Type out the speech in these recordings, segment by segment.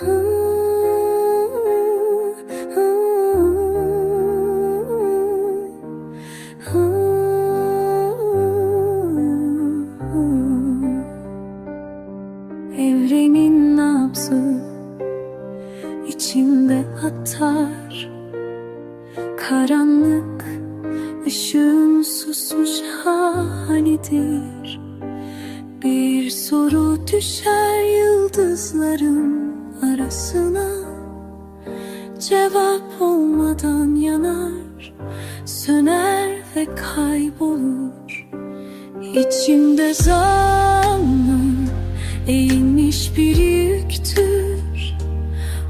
Evrenin nabzı içimde atar. Karanlık ışığın susmuş halidir. Bir soru düşer yıldızların arasına Cevap olmadan yanar Söner ve kaybolur. İçimde zamanın eğilmiş bir yüktür.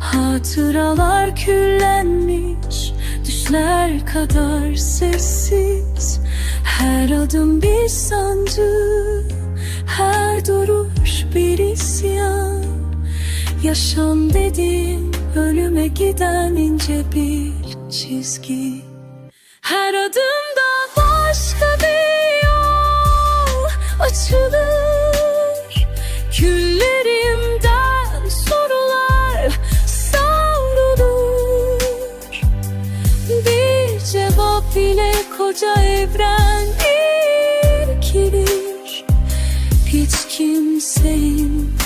Hatıralar küllenmiş Düşler kadar sessiz. Her adım bir sancı Her duruş bir Yaşam dediğim ölüme giden ince bir çizgi. Her adımda başka bir yol açılır. Küllerimden sorular savrulur. Bir cevap ile koca evren irkilir. Hiç kimseyin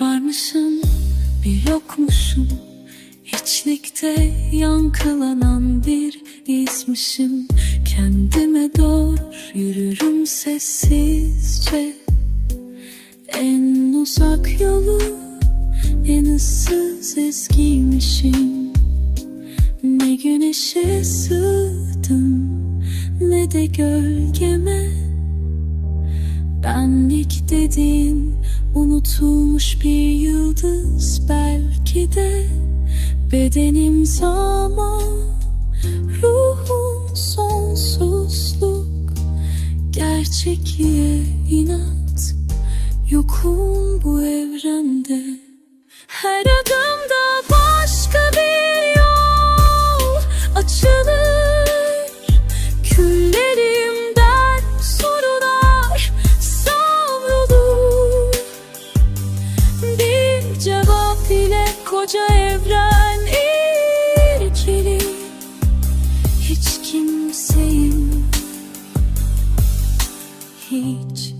Varmışım bir yokmuşum. İçlikte yankılanan bir izmişim Kendime doğru yürürüm sessizce. En uzak yolu en ıssız ezgiymişim. Ne güneşe sığdım ne de gölgeme. Benlik dediğin unutulmuş bir yıldız belki de Bedenim zaman, ruhum sonsuzluk Gerçekliğe inat, yokum bu evrende. Her adımda başka bir koca evren ilkeli Hiç kimseyim. Hiç